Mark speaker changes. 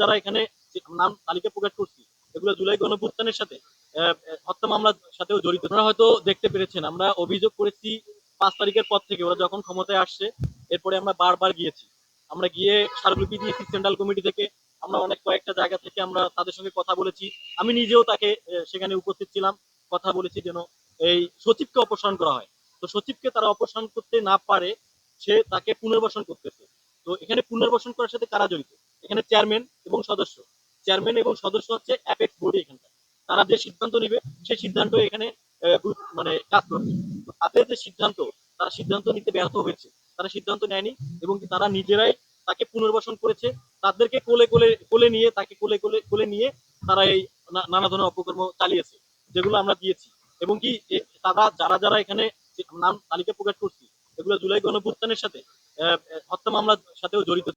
Speaker 1: যারা এখানে নাম তালিকা প্রকাশ করছি, এগুলো জুলাই গণভুত্থানের সাথে হত্যা মামলার সাথেও জড়িত। আপনারা হয়তো দেখতে পেরেছেন, আমরা অভিযোগ করেছি পাঁচ তারিখের পর থেকে, ওরা যখন ক্ষমতায় আসছে, এরপরে আমরা বারবার গিয়েছি। আমরা গিয়ে স্মারকলিপি দিয়েছি সেন্ট্রাল কমিটি থেকে, আমরা অনেক কয়েকটা জায়গা থেকে আমরা তাদের সঙ্গে কথা বলেছি। আমি নিজেও তাকে সেখানে উপস্থিত ছিলাম, কথা বলেছি যেন এই সচিবকে অপসারণ করা হয়। তো সচিবকে তারা অপসারণ করতে না পারে, সে তাকে পুনর্বাসন করতেছে। তো এখানে পুনর্বাসন করার সাথে কারা জড়িত? এখানে চেয়ারম্যান এবং সদস্য। চেয়ারম্যান এবং সদস্য হচ্ছে অ্যাপেক্স বডি এখানকার। তারা যে সিদ্ধান্ত নিবে সেই সিদ্ধান্ত এখানে মানে কাজ করবে। তাদের যে সিদ্ধান্ত, তারা সিদ্ধান্ত নিতে ব্যর্থ হয়েছে। তারা সিদ্ধান্ত নেয়নি এবং তারা নিজেরাই তাকে পুনর্বাসন করেছে। তাদেরকে কোলে কোলে কোলে নিয়ে, তাকে কোলে কোলে কোলে নিয়ে তারা এই নানা ধরনের অপকর্ম চালিয়েছে, যেগুলো আমরা দিয়েছি। এবং কি তারা যারা যারা এখানে নাম, তালিকা প্রকাশ করছি, এগুলো জুলাই গণভুত্থানের সাথে হত্যা মামলার সাথেও জড়িত।